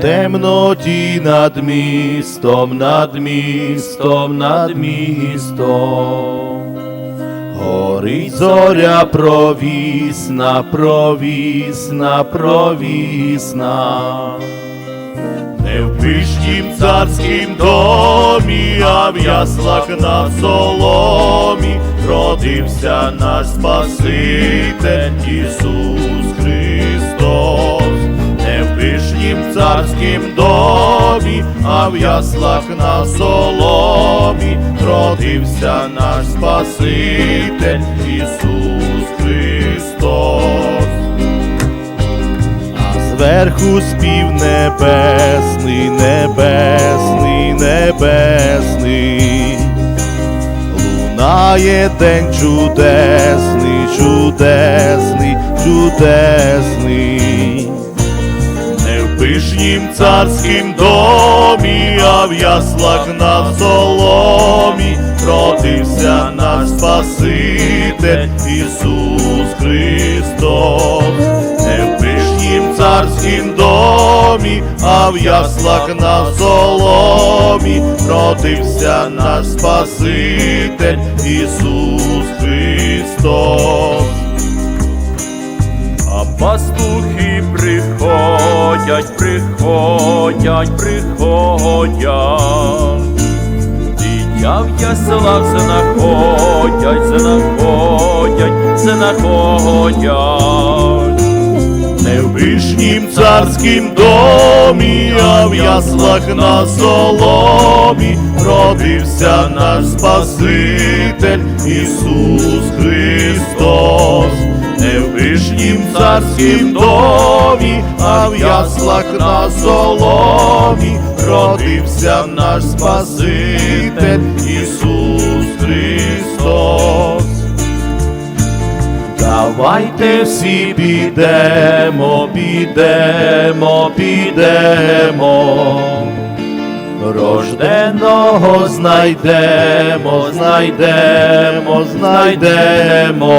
темноті над містом, над містом, над містом. Горить зоря провісна, провісна, провісна. Не в пишнім царськім домі, а в яслах на соломі родився наш Спаситель Ісус царськім домі, а в яслах на соломі родився наш Спаситель Ісус Христос. А зверху спів небесний, небесний, небесний. Лунає день чудесний, чудесний, чудесний. Пишнім царськім домі, а в яслах на соломі родився наш Спаситель Ісус Христос. Не в пишнім царськім домі, а в яслах на соломі родився наш Спаситель Ісус Христос. А пастухи приходять, приходять, приходять. Дитя в яслах знаходять, знаходять, знаходять. Не в пишнім царськім домі, а в яслах на соломі родився наш Спаситель Ісус Христос. В царськім домі, а в яслах на соломі родився наш Спаситель Ісус Христос. Давайте всі підемо, підемо, підемо. Рожденого знайдемо, знайдемо, знайдемо.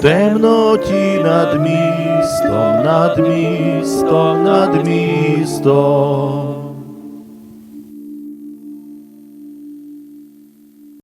темноті над містом, над містом, над містом.